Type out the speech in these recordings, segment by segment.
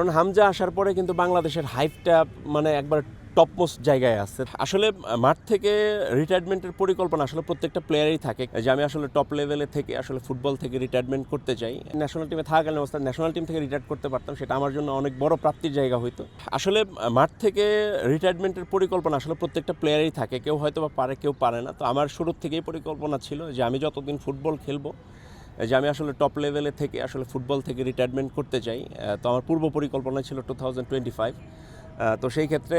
কারণ হামজা আসার পরে কিন্তু বাংলাদেশের হাইপটা মানে একবার টপমোস্ট জায়গায় আছে। আসলে মাঠ থেকে রিটায়ারমেন্টের পরিকল্পনা আসলে প্রত্যেকটা প্লেয়ারই থাকে। যে আমি আসলে টপ লেভেলে থেকে আসলে ফুটবল থেকে রিটায়ারমেন্ট করতে চাই ন্যাশনাল টিমে থাকাকালীন অবস্থা ন্যাশনাল টিম থেকে রিটায়ার করতে পারতাম, সেটা আমার জন্য অনেক বড় প্রাপ্তির জায়গা হইতো। আসলে মাঠ থেকে রিটায়ারমেন্টের পরিকল্পনা আসলে প্রত্যেকটা প্লেয়ারই থাকে। কেউ হয়তো বা পারে, কেউ পারে না। তো আমার শুরুর থেকেই পরিকল্পনা ছিল যে আমি যতদিন ফুটবল খেলব যে আমি আসলে টপ লেভেলে থেকে আসলে ফুটবল থেকে রিটায়ারমেন্ট করতে চাই তো আমার পূর্ব পরিকল্পনা ছিল টু থাউজেন্ড টোয়েন্টি ফাইভ তো সেই ক্ষেত্রে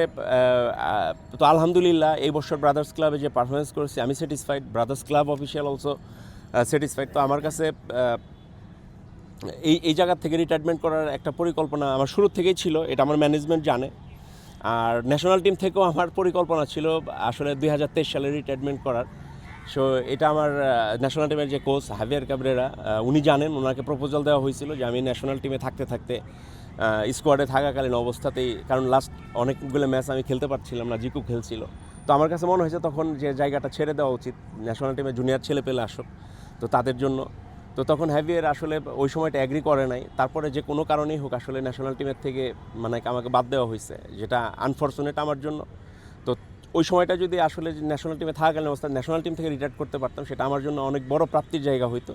তো আলহামদুলিল্লাহ এই বছর ব্রাদার্স ক্লাবে যে পারফরমেন্স করেছি, আমি satisfied brothers club official also satisfied তো আমার কাছে এই এই জায়গা থেকে রিটায়ারমেন্ট করার একটা পরিকল্পনা আমার শুরু থেকেই ছিল, এটা আমার ম্যানেজমেন্ট জানে। আর ন্যাশনাল টিম থেকেও আমার পরিকল্পনা ছিল আসলে দুই হাজার তেইশ সালে রিটায়ারমেন্ট করার। সো এটা আমার ন্যাশনাল টিমের যে কোচ হাভিয়ার কাবরেরা আহ, উনি জানেন ওনাকে প্রপোজাল দেওয়া হয়েছিল যে আমি ন্যাশনাল টিমে থাকতে থাকতে স্কোয়াডে থাকাকালীন অবস্থাতেই কারণ লাস্ট অনেকগুলো ম্যাচ আমি খেলতে পারছিলাম না জিকু খেলছিল। তো আমার কাছে মনে হয়েছে তখন যে জায়গাটা ছেড়ে দেওয়া উচিত ন্যাশনাল টিমে জুনিয়র ছেলে পেলে আসুক তো তাদের জন্য। তো তখন হ্যাভিয়ার আসলে ওই সময়টা অ্যাগ্রি করে নাই তারপরে যে কোনো কারণেই হোক আসলে ন্যাশনাল টিমের থেকে মানে আমাকে বাদ দেওয়া হয়েছে যেটা আনফর্চুনেট আমার জন্য। তো ওই সময়টা যদি আসলে ন্যাশনাল টিমে থাকাকালীন অবস্থা ন্যাশনাল টিম থেকে রিটায়ার করতে পারতাম, সেটা আমার জন্য অনেক বড় প্রাপ্তির জায়গা হইতো।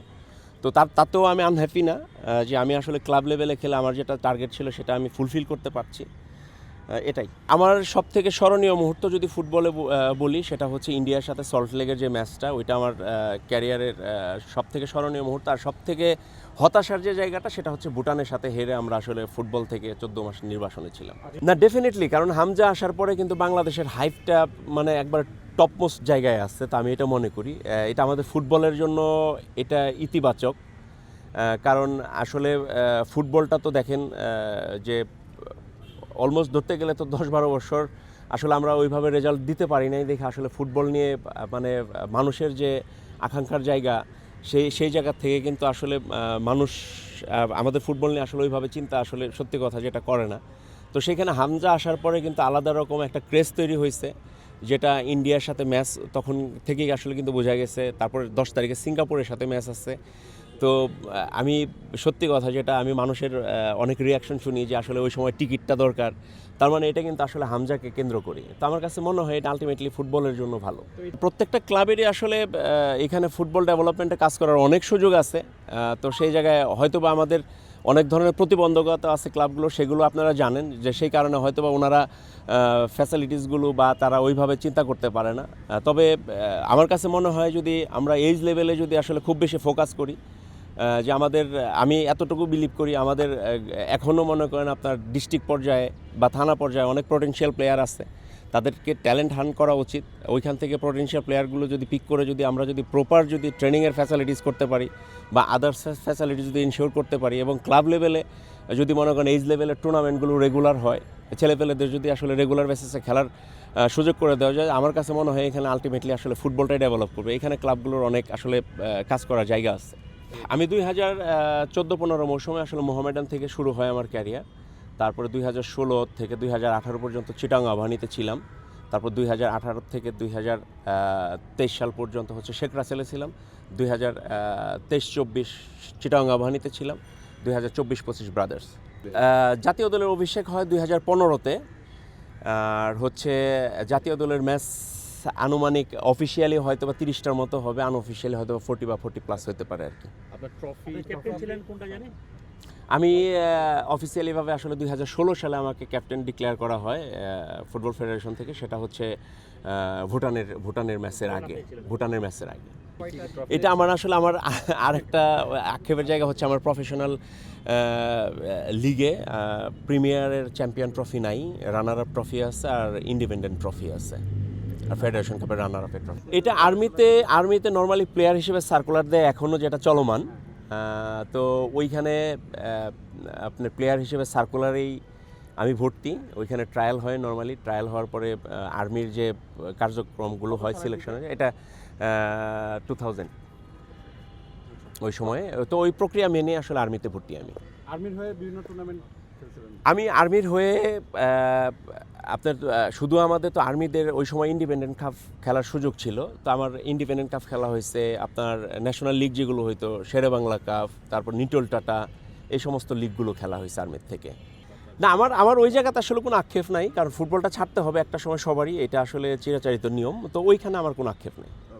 তো তার, তাতেও আমি আনহ্যাপি না যে আমি আসলে ক্লাব লেভেলে খেলে আমার যেটা টার্গেট ছিল সেটা আমি ফুলফিল করতে পারছি। এটাই। আমার সব থেকে স্মরণীয় মুহূর্ত যদি ফুটবলে বলি, সেটা হচ্ছে ইন্ডিয়ার সাথে সল্ট লেগের যে ম্যাচটা, ওইটা আমার ক্যারিয়ারের সব থেকে স্মরণীয় মুহূর্ত। আর সব থেকে হতাশার যে জায়গাটা, সেটা হচ্ছে ভুটানের সাথে হেরে আমরা আসলে ফুটবল থেকে চোদ্দ মাস নির্বাসনে ছিলাম। না ডেফিনেটলি কারণ হামজা আসার পরে কিন্তু বাংলাদেশের হাইপটা মানে একবার টপমোস্ট জায়গায় আসছে, তা আমি এটা মনে করি। এটা আমাদের ফুটবলের জন্য এটা ইতিবাচক। কারণ আসলে ফুটবলটা তো দেখেন যে অলমোস্ট ধরতে গেলে তো দশ বারো বছর, আসলে আমরা ওইভাবে রেজাল্ট দিতে পারি নাই, দেখে আসলে ফুটবল নিয়ে মানে মানুষের যে আকাঙ্ক্ষার জায়গা, সেই সেই জায়গা থেকে কিন্তু আসলে মানুষ আমাদের ফুটবল নিয়ে আসলে ওইভাবে চিন্তা আসলে সত্যি কথা যেটা করে না। তো সেখানে হামজা আসার পরে কিন্তু আলাদা রকম একটা ক্রেজ তৈরি হয়েছে যেটা ইন্ডিয়ার সাথে ম্যাচ তখন থেকেই আসলে কিন্তু বোঝা গেছে, তারপরে দশ তারিখে সিঙ্গাপুরের সাথে ম্যাচ আছে। তো আমি সত্যি কথা যেটা আমি মানুষের অনেক রিয়াকশন শুনি যে আসলে ওই সময় টিকিটটা দরকার। তার মানে এটা কিন্তু আসলে হামজাকে কেন্দ্র করি। তো আমার কাছে মনে হয় এটা আলটিমেটলি ফুটবলের জন্য ভালো। প্রত্যেকটা ক্লাবেরই আসলে এখানে ফুটবল ডেভেলপমেন্টে কাজ করার অনেক সুযোগ আছে। তো সেই জায়গায় হয়তোবা আমাদের অনেক ধরনের প্রতিবন্ধকতা আছে ক্লাবগুলো সেগুলো আপনারা জানেন যে সেই কারণে হয়তোবা ওনারা ফ্যাসিলিটিসগুলো বা তারা ওইভাবে চিন্তা করতে পারে না। তবে আমার কাছে মনে হয় যদি আমরা এইজ লেভেলে যদি আসলে খুব বেশি ফোকাস করি যে আমাদের, আমি এতটুকু বিলিভ করি, আমাদের এখনও মনে করেন আপনার ডিস্ট্রিক্ট পর্যায়ে বা থানা পর্যায়ে অনেক পটেনশিয়াল প্লেয়ার আছে। তাদেরকে ট্যালেন্ট হান করা উচিত। ওইখান থেকে পটেনশিয়াল প্লেয়ারগুলো যদি পিক করে, যদি আমরা যদি প্রপার যদি ট্রেনিংয়ের ফ্যাসিলিটিস করতে পারি বা আদার্স ফ্যাসিলিটিস যদি ইনশিওর করতে পারি এবং ক্লাব লেভেলে যদি মনে করেন এইজ লেভেলের টুর্নামেন্টগুলো রেগুলার হয়, ছেলেপেলেদের যদি আসলে রেগুলার বেসিসে খেলার সুযোগ করে দেওয়া যায়, আমার কাছে মনে হয় এখানে আলটিমেটলি আসলে ফুটবলটাই ডেভেলপ করবে। এখানে ক্লাবগুলোর অনেক আসলে কাজ করার জায়গা আছে। আমি দুই হাজার চোদ্দ পনেরো মৌসুমে আসলে মোহামেডান থেকে শুরু হয় আমার ক্যারিয়ার। তারপরে দুই হাজার ষোলো থেকে দুই হাজার আঠারো পর্যন্ত চিটাং আবাহনীতে ছিলাম। তারপর দুই হাজার আঠারো থেকে দুই হাজার তেইশ সাল পর্যন্ত হচ্ছে শেখ রাসেলে ছিলাম। দুই হাজার তেইশ চব্বিশ চিটাং আবাহনীতে ছিলাম। দুই হাজার চব্বিশ পঁচিশ ব্রাদার্স। জাতীয় দলের অভিষেক হয় দুই হাজার পনেরোতে। আর হচ্ছে জাতীয় দলের ম্যাচ আনুমানিক অফিসিয়ালি হয়তো বা তিরিশটার মতো হবে আনঅফিসিয়ালি হয়তো বা ফোর্টি বা ফোর্টি প্লাস হতে পারে আর কি। আমি অফিসিয়ালিভাবে আসলে দুই হাজার ষোলো সালে আমাকে ক্যাপ্টেন ডিক্লেয়ার করা হয় ফুটবল ফেডারেশন থেকে। সেটা হচ্ছে ভুটানের ভুটানের ম্যাচের আগে ভুটানের ম্যাচের আগে। এটা আমার আসলে আমার আরেকটা আক্ষেপের জায়গা হচ্ছে আমার প্রফেশনাল লিগে প্রিমিয়ারের চ্যাম্পিয়ন ট্রফি নাই রানার আপ ট্রফি আছে আর ইন্ডিপেন্ডেন্ট ট্রফি আছে। ফেডারেশন কাপের রানার আপের ট্রফি এটা আর্মিতে আর্মিতে নর্মালি প্লেয়ার হিসেবে সার্কুলার দেয় এখনও যেটা চলমান। তো ওইখানে আপনার প্লেয়ার হিসেবে সার্কুলারেই আমি ভর্তি। ওইখানে ট্রায়াল হয় নর্মালি ট্রায়াল হওয়ার পরে আর্মির যে কার্যক্রমগুলো হয় সিলেকশনের এটা টু থাউজেন্ড ওই সময়ে তো ওই প্রক্রিয়া মেনে আসলে আর্মিতে ভর্তি আমি। আর্মির হয়ে বিভিন্ন টুর্নামেন্ট আমি আর্মির হয়ে আপনার শুধু আমাদের তো আর্মিদের ওই সময় ইন্ডিপেন্ডেন্ট কাপ খেলার সুযোগ ছিল। তো আমার ইন্ডিপেন্ডেন্ট কাপ খেলা হয়েছে, আপনার ন্যাশনাল লিগ যেগুলো হইতো, শেরে বাংলা কাপ, তারপর নিটল টাটা এই সমস্ত লিগগুলো খেলা হয়েছে আর্মির থেকে। না, আমার আমার ওই জায়গাতে আসলে কোনো আক্ষেপ নাই, কারণ ফুটবলটা ছাড়তে হবে একটা সময় সবারই, এটা আসলে চিরাচারিত নিয়ম, তো ওইখানে আমার কোনো আক্ষেপ নেই।